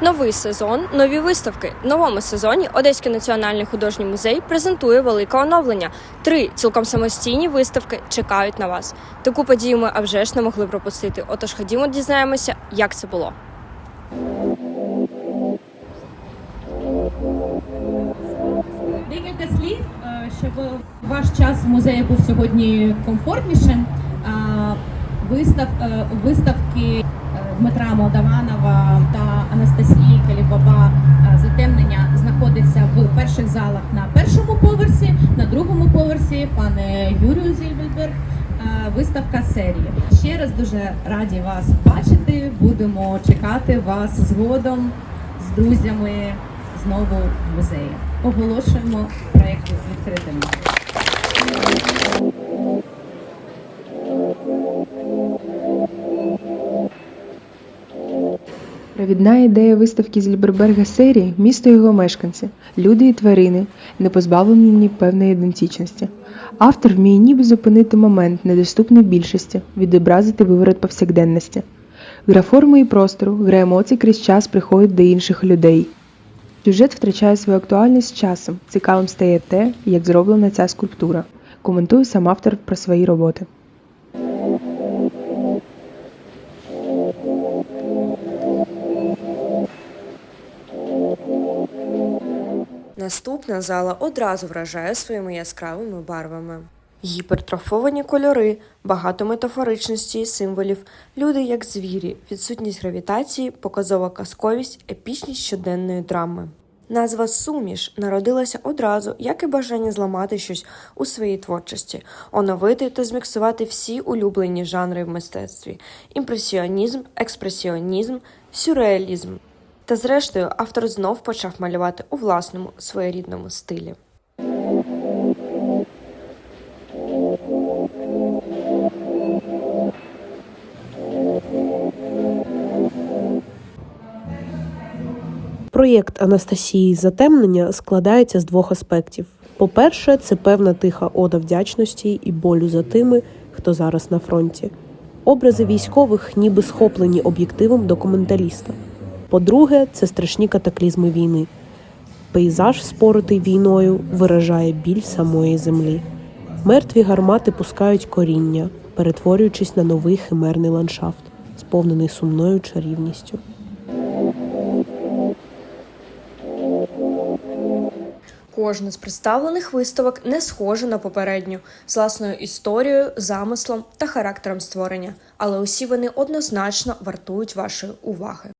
Новий сезон, нові виставки. В новому сезоні Одеський національний художній музей презентує велике оновлення. Три цілком самостійні виставки чекають на вас. Таку подію ми а вже ж не могли пропустити. Отож, ходімо, дізнаємося, як це було. Декілька слів, е, щоб ваш час в музеї був сьогодні комфортнішим. А, Вистав, е, виставки е, Дмитра Молдаванова та Анастасії Калібаба е, затемнення знаходиться в перших залах на першому поверсі, на другому поверсі пане Юрію Зільбельберг. е, Виставка серії. Ще раз дуже раді вас бачити. Будемо чекати вас згодом з друзями знову в музеї. Оголошуємо проєкт відкритим. Провідна ідея виставки Зільберберга серії місто його мешканці, люди і тварини, не позбавлені певної ідентичності. Автор вміє ніби зупинити момент, недоступний більшості, відобразити виворот повсякденності. Гра форми і простору, гра емоцій крізь час приходить до інших людей. Сюжет втрачає свою актуальність з часом. Цікавим стає те, як зроблена ця скульптура. Коментує сам автор про свої роботи. Наступна зала одразу вражає своїми яскравими барвами. Гіпертрофовані кольори, багато метафоричності і символів, люди як звірі, відсутність гравітації, показова казковість, епічність щоденної драми. Назва Суміш народилася одразу, як і бажання зламати щось у своїй творчості, оновити та зміксувати всі улюблені жанри в мистецтві: імпресіонізм, експресіонізм, сюрреалізм. Та зрештою автор знов почав малювати у власному своєрідному стилі. Проєкт Анастасії Затемнення складається з двох аспектів. По-перше, це певна тиха ода вдячності і болю за тими, хто зараз на фронті. Образи військових ніби схоплені об'єктивом документаліста. По-друге, це страшні катаклізми війни. Пейзаж, споритий війною, виражає біль самої землі. Мертві гармати пускають коріння, перетворюючись на новий химерний ландшафт, сповнений сумною чарівністю. Кожна з представлених виставок не схожа на попередню з власною історією, замислом та характером створення, але усі вони однозначно вартують вашої уваги.